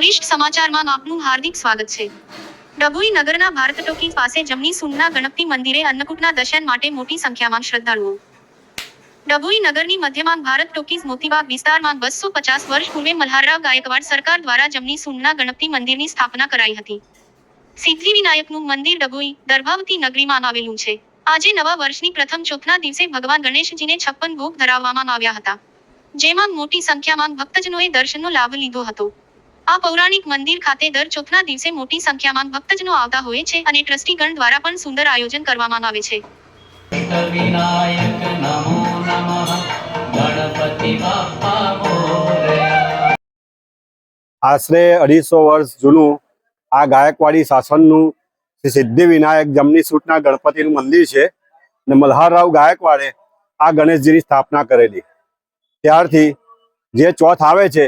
વરિષ્ઠ સમાચારમાં આપનું હાર્દિક સ્વાગત છે. ડભોઈ નગરના ભારત ટોકીઝ પાસે જમની સુમના ગણપતિ મંદિરે અન્નકૂટના દર્શન માટે મોટી સંખ્યામાં શ્રદ્ધાળુઓ. ડભોઈ નગરની મધ્યમાં ભારત ટોકીઝ મોતીબાગ વિસ્તારમાં બસો પચાસ વર્ષ પૂર્વે મલ્હારરાવ ગાયકવાડ સરકાર દ્વારા જમની સુમના ગણપતિ મંદિરની સ્થાપના કરાઈ હતી. સિદ્ધિ વિનાયકનું મંદિર ડભોઈ, દર્ભાવતી નગરીમાં આવેલું છે. આજે નવા વર્ષની પ્રથમ ચોથના દિવસે ભગવાન ગણેશજીને છપ્પન ભોગ ધરાવવામાં આવ્યા હતા. જેમાં મોટી સંખ્યામાં ભક્તજનોએ દર્શનનો લાભ લીધો હતો. આ પૌરાણિક મંદિર ખાતે દર ચોથના દિવસે મોટી સંખ્યામાં ભક્તજનો આવતા હોય છે અને ટ્રસ્ટીગણ દ્વારા પણ સુંદર આયોજન કરવામાં આવે છે. વિનાયક નમો નમઃ. ગણપતિ બાપ્પા મોરયા આશરે અઢીસો વર્ષ જૂનું આ ગાયકવાડી શાસનનું શ્રી સિદ્ધિ વિનાયક જમની સૂટના ગણપતિનું મંદિર છે ને મલ્હારરાવ ગાયકવાડે આ ગણેશજીની સ્થાપના કરેલી. ત્યારથી જે ચોથ આવે છે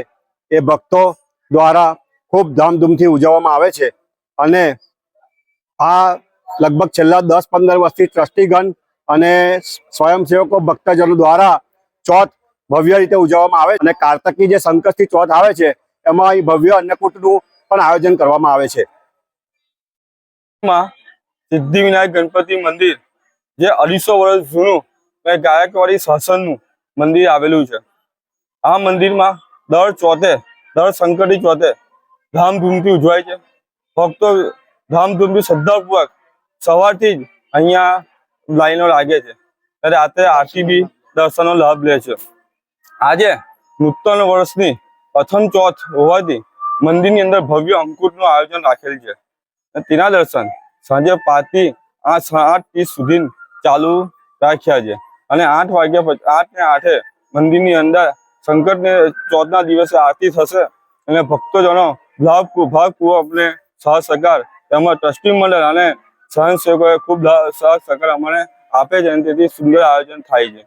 એ ભક્તો દ્વારા ખૂબ ધામધૂમથી ઉજવવામાં આવે છે. અને આ લગભગ છેલ્લા દસ પંદર વર્ષથી ટ્રસ્ટીગણ અને સ્વયંસેવકો ભક્તજનો દ્વારા ચોથ ભવ્ય રીતે ઉજવવામાં આવે અને કાર્તકી જે સંકટથી ચોથ આવે છે, એમાં અહીં ભવ્ય અન્નકૂટનું પણ આયોજન કરવામાં આવે છે. સિદ્ધિવિનાયક સિદ્ધિ વિનાયક ગણપતિ મંદિર, જે અઢીસો વર્ષ જૂનું ગાયકવાડી શાસનનું મંદિર આવેલું છે. આ મંદિરમાં દર ચોથે દર સંકટી ચોથે ધામધૂમથી ઉજવાય છે. ભક્તો ધામધૂમથી શ્રદ્ધાપૂર્વક સવારથી જ અહીંયા લાઈનો લાગે છે. ત્યારે રાત્રે આરતી બી દર્શનનો લાભ લે છે. આજે નૂતન વર્ષની પ્રથમ ચોથ હોવાથી મંદિરની અંદર ભવ્ય અંકુટનું આયોજન રાખેલ છે. તેના દર્શન સાંજે પાંચથી આઠ આઠ ત્રીસ સુધી ચાલુ રાખ્યા છે. અને આઠ વાગ્યા આઠ ને આઠે મંદિરની અંદર સંકટને ચોથના દિવસે આરતી થશે અને ભક્તજનો લાભ ભાગપૂર્વક અમને સહ સહકાર તેમજ ટ્રસ્ટી મંડળ અને સ્વયંસેવકોએ ખૂબ સહ સહકાર અમને આપે છે અને તેથી સુંદર આયોજન થાય છે.